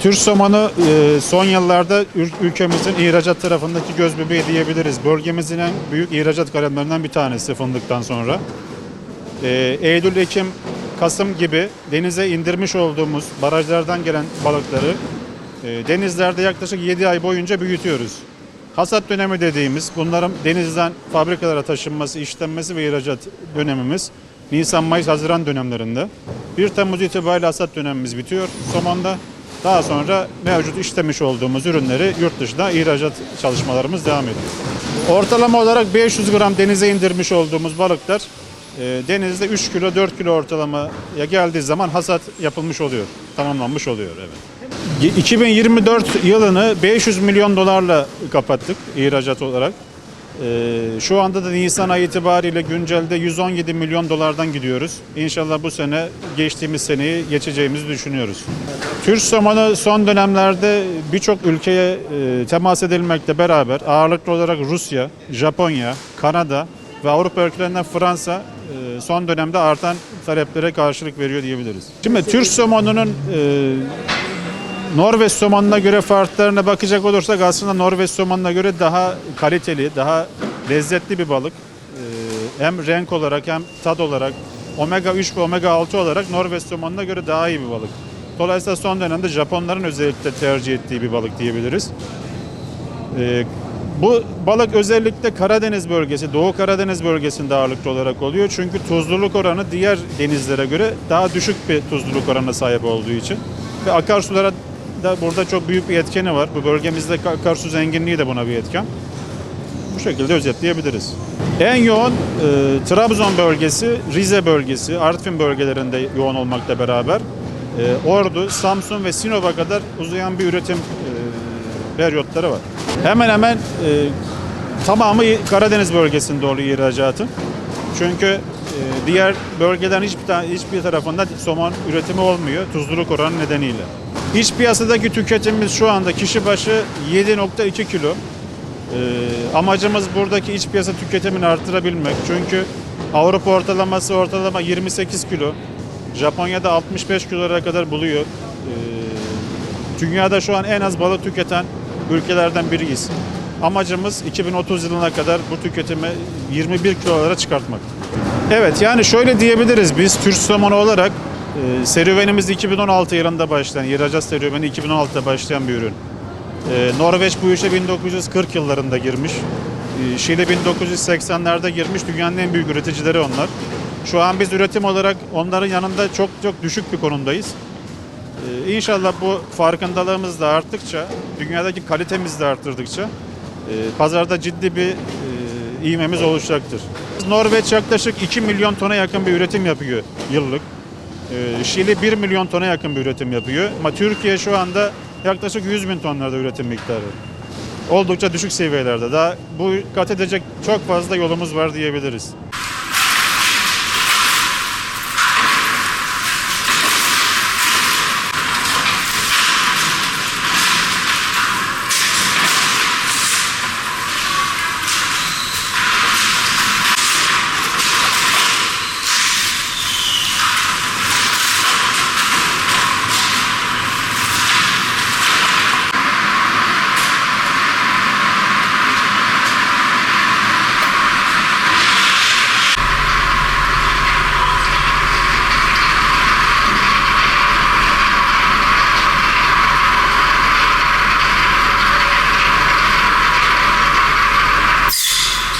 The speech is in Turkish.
Türk somonu e, son yıllarda ül- ülkemizin ihracat tarafındaki göz bebeği diyebiliriz. Bölgemizin en büyük ihracat kalemlerinden bir tanesi fındıktan sonra. E, Eylül, Ekim, Kasım gibi denize indirmiş olduğumuz barajlardan gelen balıkları e, denizlerde yaklaşık 7 ay boyunca büyütüyoruz. Hasat dönemi dediğimiz bunların denizden fabrikalara taşınması, işlenmesi ve ihracat dönemimiz Nisan, Mayıs, Haziran dönemlerinde. 1 Temmuz itibariyle hasat dönemimiz bitiyor somonda. Daha sonra mevcut işlemiş olduğumuz ürünleri yurt dışına ihracat çalışmalarımız devam ediyor. Ortalama olarak 500 gram denize indirmiş olduğumuz balıklar e, denizde 3 kilo 4 kilo ortalamaya geldiği zaman hasat yapılmış oluyor. Tamamlanmış oluyor evet. 2024 yılını 500 milyon dolarla kapattık ihracat olarak. Ee, Şu anda da Nisan ayı itibariyle güncelde 117 milyon dolardan gidiyoruz. İnşallah bu sene geçtiğimiz seneyi geçeceğimizi düşünüyoruz. Türk somonu son dönemlerde birçok ülkeye e, temas edilmekle beraber ağırlıklı olarak Rusya, Japonya, Kanada ve Avrupa ülkelerinden Fransa e, son dönemde artan taleplere karşılık veriyor diyebiliriz. Şimdi Türk somonunun Norveç somonuna göre farklarına bakacak olursak aslında Norveç somonuna göre daha kaliteli, daha lezzetli bir balık. Ee, Hem renk olarak hem tat olarak omega 3 ve omega 6 olarak Norveç somonuna göre daha iyi bir balık. Dolayısıyla son dönemde Japonların özellikle tercih ettiği bir balık diyebiliriz. Ee, Bu balık özellikle Karadeniz bölgesi, Doğu Karadeniz bölgesinde ağırlıklı olarak oluyor. Çünkü tuzluluk oranı diğer denizlere göre daha düşük bir tuzluluk oranına sahip olduğu için. Ve akarsulara da burada çok büyük bir etkeni var. Bu bölgemizde akarsu zenginliği de buna bir etken. Bu şekilde özetleyebiliriz. En yoğun e, Trabzon bölgesi, Rize bölgesi, Artvin bölgelerinde yoğun olmakla beraber e, Ordu, Samsun ve Sinop'a kadar uzayan bir üretim e, periyotları var. Hemen hemen e, tamamı Karadeniz bölgesinde oluyor ihracatın. Çünkü e, diğer bölgelerin hiçbir, hiçbir tarafında somon üretimi olmuyor tuzluluk oranı nedeniyle. İç piyasadaki tüketimimiz şu anda kişi başı 7.2 kilo. Ee, amacımız buradaki iç piyasa tüketimini arttırabilmek. Çünkü Avrupa ortalaması ortalama 28 kilo. Japonya'da 65 kilolara kadar buluyor. Ee, dünyada şu an en az balık tüketen ülkelerden biriyiz. Amacımız 2030 yılına kadar bu tüketimi 21 kilolara çıkartmak. Evet yani şöyle diyebiliriz biz Türk somonu olarak e, serüvenimiz 2016 yılında başlayan, ihracat serüveni 2016'da başlayan bir ürün. Ee, Norveç bu işe 1940 yıllarında girmiş. Ee, Şili 1980'lerde girmiş. Dünyanın en büyük üreticileri onlar. Şu an biz üretim olarak onların yanında çok çok düşük bir konumdayız. Ee, İnşallah bu farkındalığımız da arttıkça, dünyadaki kalitemiz de arttırdıkça e, pazarda ciddi bir e, ivmemiz oluşacaktır. Norveç yaklaşık 2 milyon tona yakın bir üretim yapıyor yıllık. Ee, Şili 1 milyon tona yakın bir üretim yapıyor. Ama Türkiye şu anda yaklaşık 100 bin tonlarda üretim miktarı. Oldukça düşük seviyelerde. Daha bu kat edecek çok fazla yolumuz var diyebiliriz.